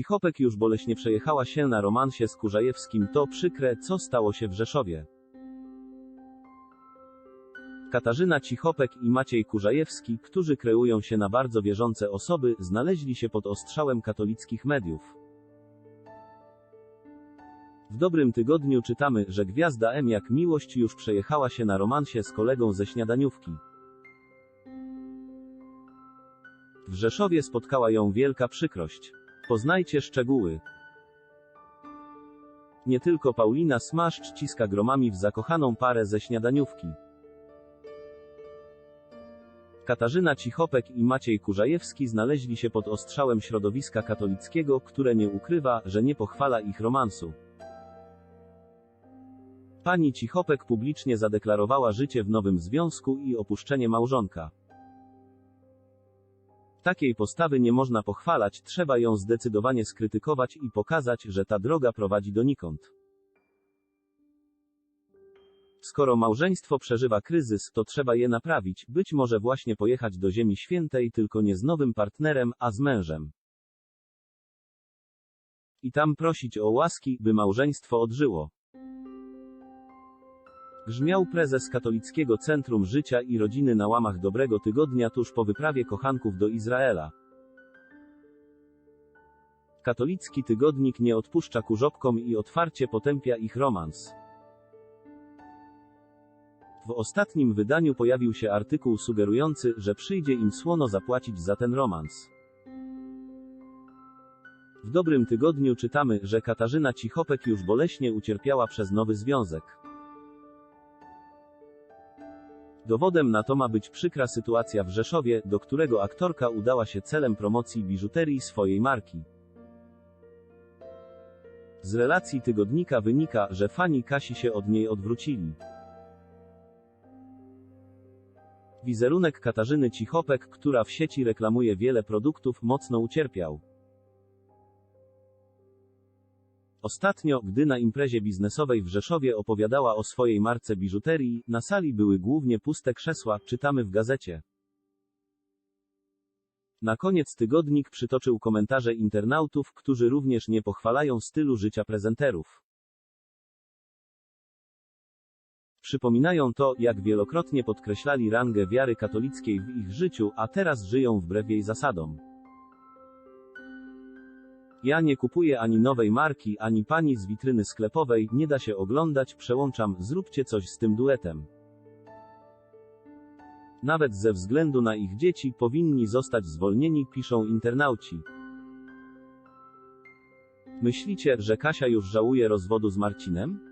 Cichopek już boleśnie przejechała się na romansie z Kurzajewskim, to przykre, co stało się w Rzeszowie. Katarzyna Cichopek i Maciej Kurzajewski, którzy kreują się na bardzo wierzące osoby, znaleźli się pod ostrzałem katolickich mediów. W dobrym tygodniu czytamy, że gwiazda M jak miłość już przejechała się na romansie z kolegą ze śniadaniówki. W Rzeszowie spotkała ją wielka przykrość. Poznajcie szczegóły. Nie tylko Paulina Smaszcz ciska gromami w zakochaną parę ze śniadaniówki. Katarzyna Cichopek i Maciej Kurzajewski znaleźli się pod ostrzałem środowiska katolickiego, które nie ukrywa, że nie pochwala ich romansu. Pani Cichopek publicznie zadeklarowała życie w nowym związku i opuszczenie małżonka. Takiej postawy nie można pochwalać, trzeba ją zdecydowanie skrytykować i pokazać, że ta droga prowadzi donikąd. Skoro małżeństwo przeżywa kryzys, to trzeba je naprawić, być może właśnie pojechać do Ziemi Świętej tylko nie z nowym partnerem, a z mężem. I tam prosić o łaski, by małżeństwo odżyło. Grzmiał prezes Katolickiego Centrum Życia i Rodziny na łamach Dobrego Tygodnia tuż po wyprawie kochanków do Izraela. Katolicki tygodnik nie odpuszcza kurzopkom i otwarcie potępia ich romans. W ostatnim wydaniu pojawił się artykuł sugerujący, że przyjdzie im słono zapłacić za ten romans. W dobrym tygodniu czytamy, że Katarzyna Cichopek już boleśnie ucierpiała przez nowy związek. Dowodem na to ma być przykra sytuacja w Rzeszowie, do którego aktorka udała się celem promocji biżuterii swojej marki. Z relacji tygodnika wynika, że fani Kasi się od niej odwrócili. Wizerunek Katarzyny Cichopek, która w sieci reklamuje wiele produktów, mocno ucierpiał. Ostatnio, gdy na imprezie biznesowej w Rzeszowie opowiadała o swojej marce biżuterii, na sali były głównie puste krzesła, czytamy w gazecie. Na koniec tygodnik przytoczył komentarze internautów, którzy również nie pochwalają stylu życia prezenterów. Przypominają to, jak wielokrotnie podkreślali rangę wiary katolickiej w ich życiu, a teraz żyją wbrew jej zasadom. Ja nie kupuję ani nowej marki, ani pani z witryny sklepowej, nie da się oglądać, przełączam, zróbcie coś z tym duetem. Nawet ze względu na ich dzieci powinni zostać zwolnieni, piszą internauci. Myślicie, że Kasia już żałuje rozwodu z Marcinem?